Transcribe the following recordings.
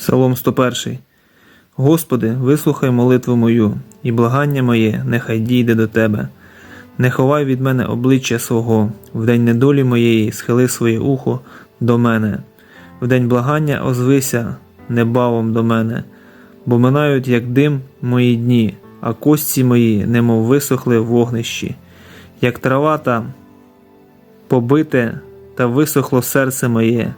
Псалом 101. Господи, вислухай молитву мою, і благання моє нехай дійде до Тебе. Не ховай від мене обличчя свого, в день недолі моєї схили своє ухо до мене, в день благання озвися небавом до мене, бо минають, як дим, мої дні, а кості мої, немов висохли в вогнищі, як трава та побите та висохло серце моє,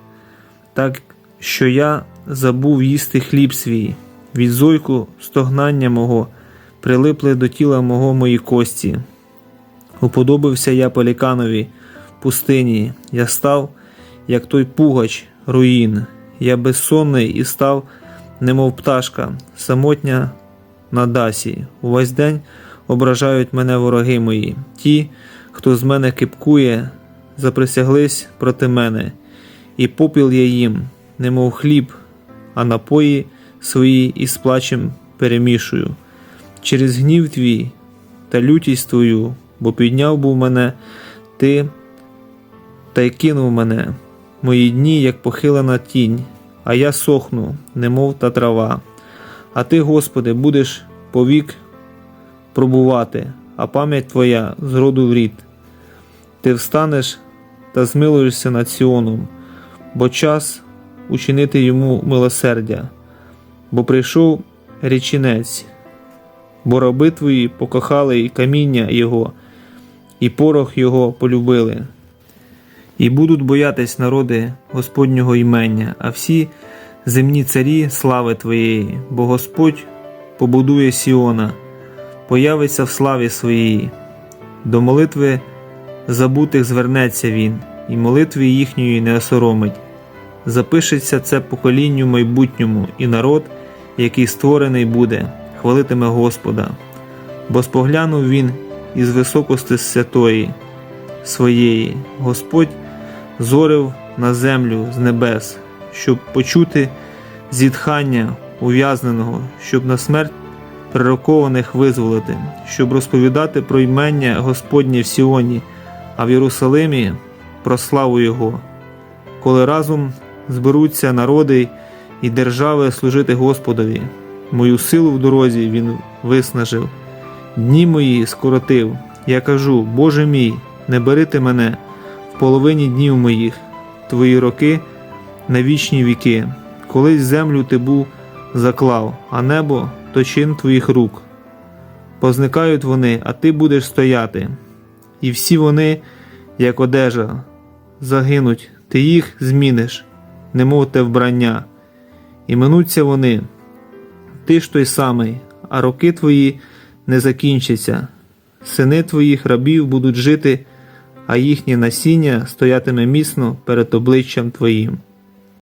так що я забув їсти хліб свій, від зойку стогнання мого прилипли до тіла мого мої кості. Уподобився я пеліканові пустині, я став, як той пугач, руїн, я безсонний і став, немов пташка, самотня на дасі. Увесь день ображають мене вороги мої, ті, хто з мене кипкує, заприсяглись проти мене, і попіл я їм, немов хліб, а напої свої із плачем перемішую. Через гнів твій та лютість твою, бо підняв був мене ти та й кинув мене, мої дні, як похилена тінь, а я сохну, немов та трава. А ти, Господи, будеш повік пробувати, а пам'ять Твоя з роду в рід. Ти встанеш та змилуєшся над Сіоном, бо час учинити йому милосердя, бо прийшов річинець, бо раби твої покохали і каміння його, і порох його полюбили. І будуть боятись народи Господнього імення, а всі земні царі слави Твоєї, бо Господь побудує Сіона, появиться в славі своїй. До молитви забутих звернеться він, і молитви їхньої не осоромить. Запишеться це поколінню майбутньому, і народ, який створений буде, хвалитиме Господа, бо споглянув він із високости святої своєї, Господь зорив на землю з небес, щоб почути зітхання ув'язненого, щоб на смерть прирокованих визволити, щоб розповідати про ймення Господнє в Сіоні, а в Єрусалимі про славу Його, коли разом зберуться народи і держави служити Господові. Мою силу в дорозі він виснажив, дні мої скоротив. Я кажу, Боже мій, не бери ти мене в половині днів моїх, твої роки на вічні віки. Колись землю ти був заклав, а небо то чин твоїх рук. Позникають вони, а ти будеш стояти, і всі вони, як одежа, загинуть, ти їх зміниш, немов те вбрання, і минуться вони, ти ж той самий, а роки твої не закінчаться, сини твоїх рабів будуть жити, а їхнє насіння стоятиме міцно перед обличчям твоїм.